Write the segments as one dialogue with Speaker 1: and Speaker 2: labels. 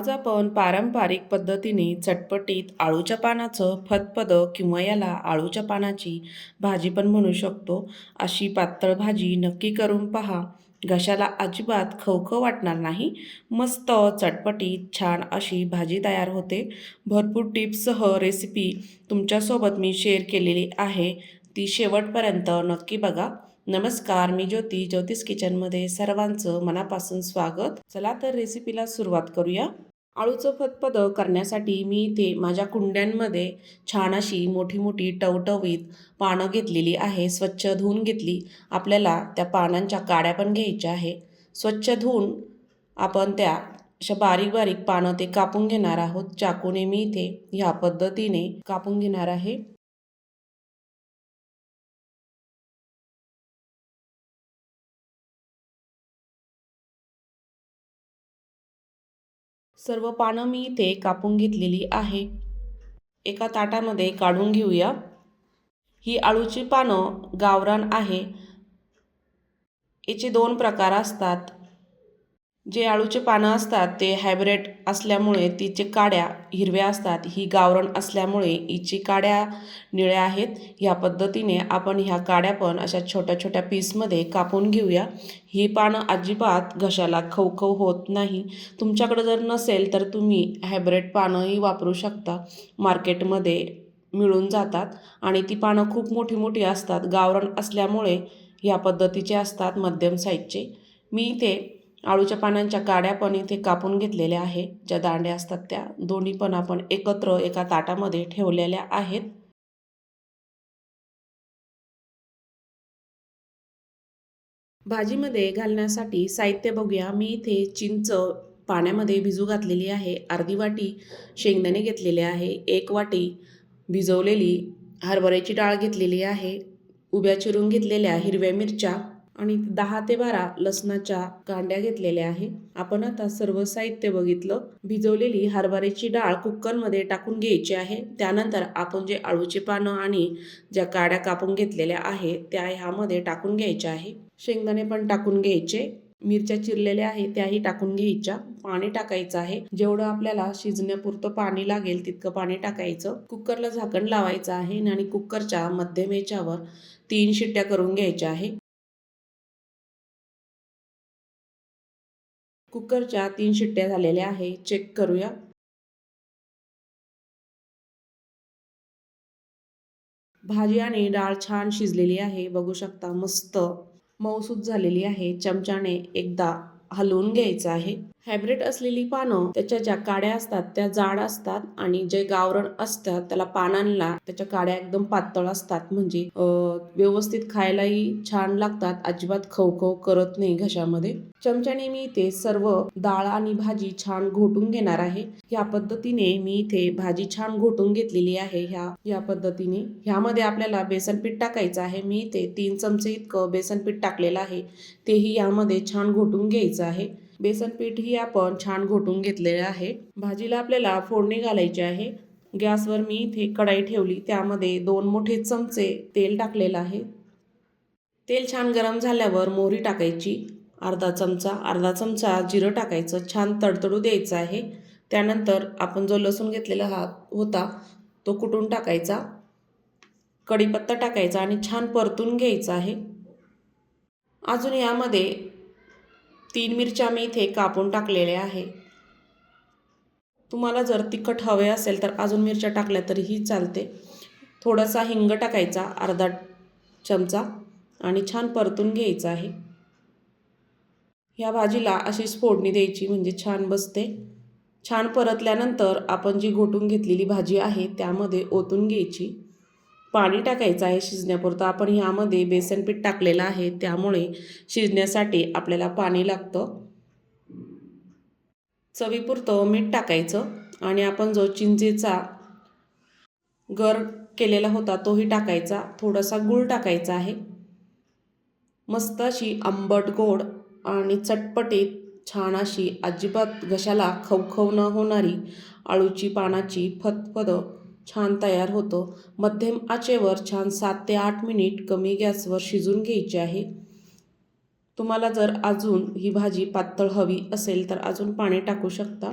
Speaker 1: आज आपण पारंपरिक पद्धतीने चटपटीत आळूच्या पानाचं फतफदं किंवा याला आळूच्या पानाची भाजी पण म्हणू शकतो. अशी पातळ भाजी नक्की करून पहा. घशाला अजिबात खवखव वाटणार नाही. मस्त चटपटीत छान अशी भाजी तयार होते. भरपूर टिप्ससह रेसिपी तुमच्यासोबत मी शेअर केलेली आहे. ती शेवटपर्यंत नक्की बघा. नमस्कार मी ज्योती ज्योतिष किचनमध्ये सर्वांचं मनापासून स्वागत. चला तर रेसिपीला सुरुवात करूया. आळूचं फतफद करण्यासाठी मी इथे माझ्या कुंड्यांमध्ये छान अशी मोठी मोठी टवटवीत पानं घेतलेली आहे. स्वच्छ धुवून घेतली. आपल्याला त्या पानांच्या काड्या पण घ्यायच्या आहे. स्वच्छ धुवून आपण त्या अशा बारीक बारीक पानं ते कापून घेणार आहोत. चाकूने मी इथे ह्या पद्धतीने कापून घेणार आहे. सर्व पानं मी इथे कापून घेतलेली आहे. एका ताटामध्ये काढून घेऊया. ही आळूची पानं गावरान आहे. याचे दोन प्रकार असतात. जे आळूचे पानं असतात ते हायब्रेट असल्यामुळे तिचे काड्या हिरव्या असतात. ही गावरण असल्यामुळे हिची काड्या निळ्या आहेत. ह्या पद्धतीने आपण ह्या काड्या पण अशा छोट्या छोट्या पीसमध्ये कापून घेऊया. ही पानं अजिबात घशाला खवखव होत नाही. तुमच्याकडं जर नसेल तर तुम्ही हायब्रेट पानंही वापरू शकता. मार्केटमध्ये मिळून जातात आणि ती पानं खूप मोठी मोठी असतात. गावरण असल्यामुळे ह्या पद्धतीचे असतात मध्यम साईजचे मी इथे आळूच्या पानांच्या काड्या पण इथे कापून घेतलेल्या आहे ज्या दांड्या असतात त्या दोन्ही पण आपण एकत्र एका ताटामध्ये ठेवलेल्या आहेत. भाजीमध्ये घालण्यासाठी साहित्य बघूया. मी इथे चिंच पाण्यामध्ये भिजू घातलेली आहे. अर्धी वाटी शेंगदाणे घेतलेले आहे. एक वाटी भिजवलेली हरभऱ्याची डाळ घेतलेली आहे. उभ्या चिरून घेतलेल्या हिरव्या मिरच्या आणि दहा ते बारा लसणाच्या कांड्या घेतलेल्या आहे. आपण आता सर्व साहित्य बघितलं. भिजवलेली हरभऱ्याची डाळ कुकरमध्ये टाकून घ्यायची आहे. त्यानंतर आपण जे आळूचे पानं आणि ज्या काड्या कापून घेतलेल्या आहे त्या ह्यामध्ये टाकून घ्यायच्या आहे. शेंगदाणे पण टाकून घ्यायचे. मिरच्या चिरलेल्या आहे त्याही टाकून घ्यायच्या. पाणी टाकायचं आहे. जेवढं आपल्याला शिजण्यापुरतं पाणी लागेल तितकं पाणी टाकायचं. कुकरला झाकण लावायचं आहे आणि कुकरच्या मध्यम याच्यावर तीन शिट्ट्या करून घ्यायच्या आहे. कुकरच्या तीन शिट्ट्या झालेल्या आहे चेक करूया. भाजी आणि डाळ छान शिजलेली आहे. बघू शकता मस्त मऊसूत झालेली आहे. चमच्याने एकदा हलवून घ्यायचं आहे. हायब्रिड असलेली पानं त्याच्या ज्या काड्या असतात त्या जाड असतात आणि जे गावरण असतात त्याला पानांना त्याच्या काड्या एकदम पातळ असतात. म्हणजे व्यवस्थित खायलाही छान लागतात. अजिबात खवखव करत नाही घशामध्ये. चमच्याने मी इथे सर्व डाळ आणि भाजी छान घोटून घेणार आहे. या पद्धतीने मी इथे भाजी छान घोटून घेतलेली आहे. ह्या या पद्धतीने. ह्यामध्ये आपल्याला बेसन पीठ टाकायचं आहे. मी इथे तीन चमचे इतकं बेसन पीठ टाकलेलं आहे. तेही यामध्ये छान घोटून घ्यायचं आहे. बेसन पीठही आपण छान घोटून घेतलेले आहे. भाजीला आपल्याला फोडणी घालायची आहे. गॅसवर मी इथे कढाई ठेवली. त्यामध्ये दोन मोठे चमचे तेल टाकलेलं आहे. तेल छान गरम झाल्यावर मोहरी टाकायची. अर्धा चमचा अर्धा चमचा जिरं टाकायचं. छान तडतडू द्यायचं आहे. त्यानंतर आपण जो लसूण घेतलेला हा होता तो कुटून टाकायचा. कढीपत्ता टाकायचा आणि छान परतून घ्यायचा आहे. अजून यामध्ये तीन मिरच्या मी इथे कापून टाकलेल्या आहे. तुम्हाला जर तिखट हवे असेल तर अजून मिरच्या टाकल्या तरीही चालते. थोडासा हिंग टाकायचा अर्धा चमचा आणि छान परतून घ्यायचा आहे. ह्या भाजीला अशी फोडणी द्यायची म्हणजे छान बसते. छान परतल्यानंतर आपण जी घोटून घेतलेली भाजी आहे त्यामध्ये ओतून घ्यायची. पाणी टाकायचं आहे शिजण्यापुरतं. आपण ह्यामध्ये बेसन पीठ टाकलेलं आहे. त्यामुळे शिजण्यासाठी आपल्याला पाणी लागतं. चवीपुरतं मीठ टाकायचं आणि आपण जो चिंचेचा गर केलेला होता तोही टाकायचा. थोडासा गूळ टाकायचा आहे. मस्त अशी आंबट गोड आणि चटपटीत छान अशी अजिबात घशाला खवखव न होणारी आळूची पानाची फतफदं छान तयार होतं. मध्यम आचेवर छान सात ते आठ मिनिट कमी गॅसवर शिजून घ्यायची आहे. तुम्हाला जर अजून ही भाजी पातळ हवी असेल तर अजून पाणी टाकू शकता.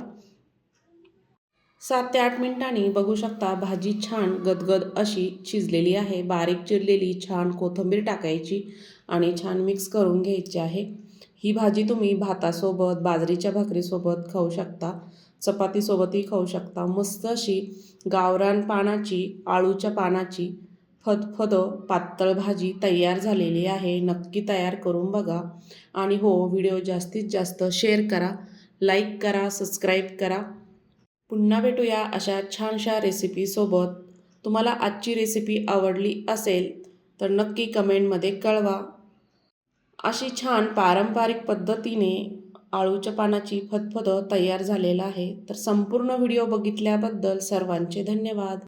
Speaker 1: सात ते आठ मिनिटांनी बघू शकता भाजी छान गदगद अशी शिजलेली आहे. बारीक चिरलेली छान कोथिंबीर टाकायची आणि छान मिक्स करून घ्यायची आहे. ही भाजी तुम्ही भातासोबत बाजरीच्या भाकरीसोबत खाऊ शकता. चपातीसोबतही खाऊ शकता. मस्त अशी गावरान पानाची आळूच्या पानाची फदफद पातळ भाजी तयार झालेली आहे. नक्की तयार करून बघा. आणि हो व्हिडिओ जास्तीत जास्त शेअर करा लाईक करा सबस्क्राईब करा. पुन्हा भेटूया अशा छानशा रेसिपीसोबत तुम्हाला आजची रेसिपी आवडली असेल तर नक्की कमेंटमध्ये कळवा. अशी छान पारंपरिक पद्धतीने आळूच्या पानाची फदफद तयार झालेला आहे. तर संपूर्ण व्हिडिओ बघितल्याबद्दल सर्वांचे धन्यवाद.